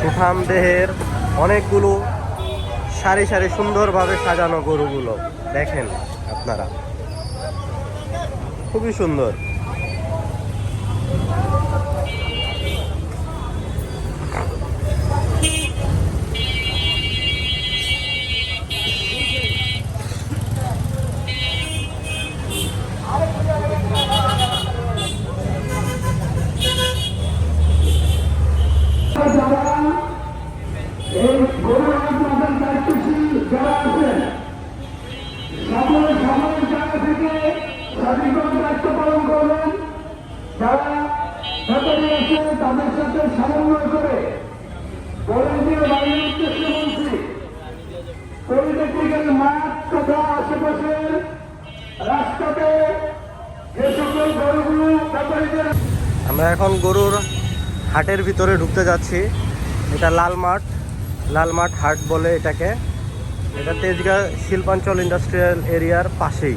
সুঠাম দেহের অনেকগুলো সারি সারি সুন্দরভাবে সাজানো গরুগুলো। দেখেন আপনারা। খুবই সুন্দর যারা এই গরু আপনাদের দায়িত্বশীল যারা আছেন সকল সকল জায়গা থেকে দায়িত্ব পালন করবেন। যারা তাদের সাথে সমন্বয় করে আমরা এখন গরুর হাটের ভিতরে ঢুকতে যাচ্ছি। এটা লাল মাঠ লাল মাঠ হাট বলে এটাকে। এটা তেজগাঁ শিল্পাঞ্চল ইন্ডাস্ট্রিয়াল এরিয়ার পাশেই।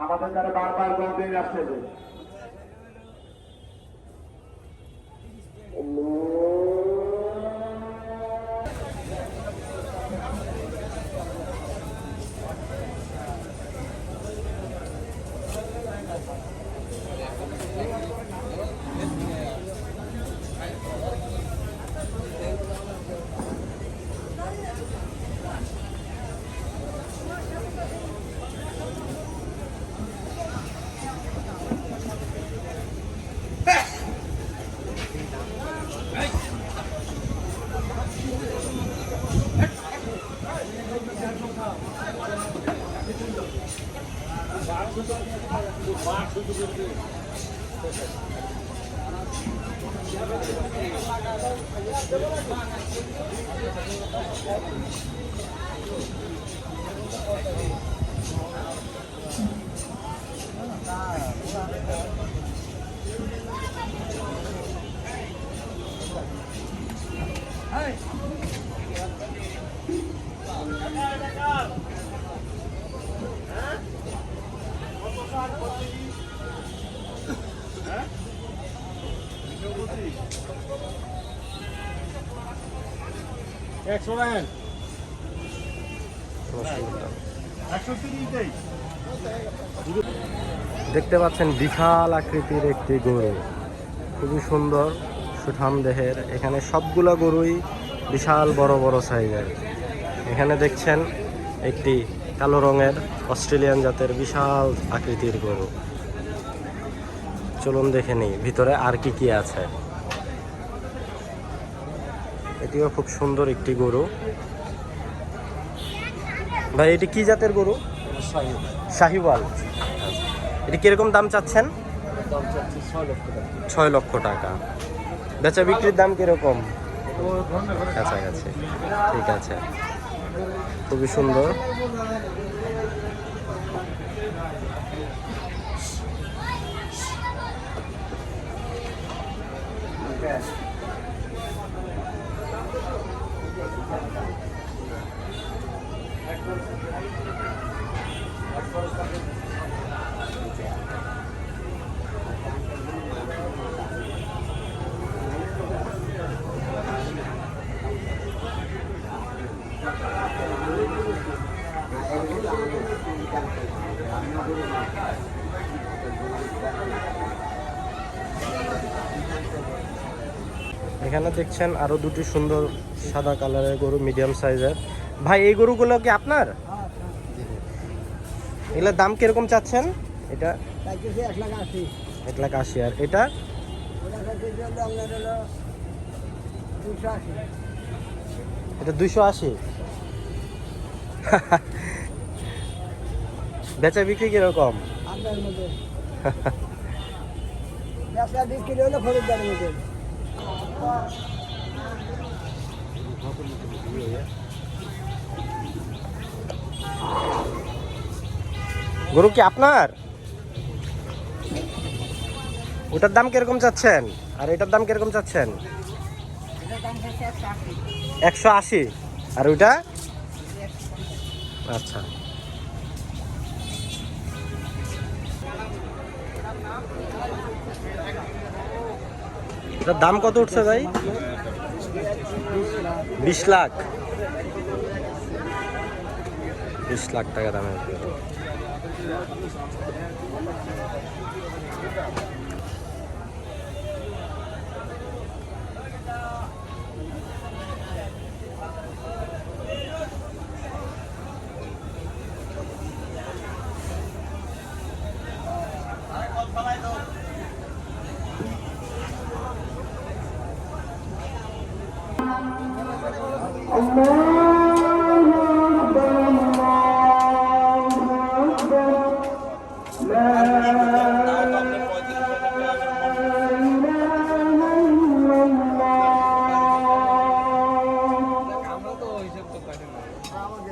আমাদের দ্বারা বারবার কমপ্লেন আসতেছে একশো রাখেন দেখতে পাচ্ছেন বিশাল আকৃতির একটি গরু। খুবই সুন্দর, সুঠাম দেহের। এখানে সবগুলো গরুই বিশাল বড় বড় সাইজের। এখানে দেখছেন একটি কালো রঙের অস্ট্রেলিয়ান জাতের বিশাল আকৃতির গরু। চলুন দেখে নিই, ভিতরে আর কি কি আছে। এটিও খুব সুন্দর একটি গরু। ভাই, এটি কি জাতের গরু? শাহিওয়াল। এটি কীরকম দাম চাচ্ছেন? ছয় লক্ষ টাকা। বেচা বিক্রির দাম কীরকম? কাছাকাছি। ঠিক আছে। খুবই সুন্দর। এখানে দেখছেন আরও দুটি সুন্দর সাদা কালারের গরু মিডিয়াম সাইজের ভাই, এই গরুগুলো কি আপনার? এগুলোর দাম কীরকম চাচ্ছেন? এটা এক লাখ আশি। আর এটা? এটা দুইশো আশি। বেচা বিক্রি কীরকম? আপনার বিক্রি হলো খরিদ্দারের মধ্যে। গরু কি আপনার? ওটার দাম কীরকম চাচ্ছেন? আর এটার দাম কীরকম চাচ্ছেন? একশো আশি। আর ওইটা আচ্ছা। এটার দাম কত উঠছে ভাই? বিশ লাখ। বিশ লাখ টাকা দামের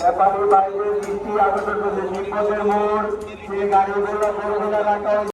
ব্যাপারী বাইরে বৃষ্টি আগত নিম্নের মোড় সেই গাড়িগুলো বড়গুলো রাখা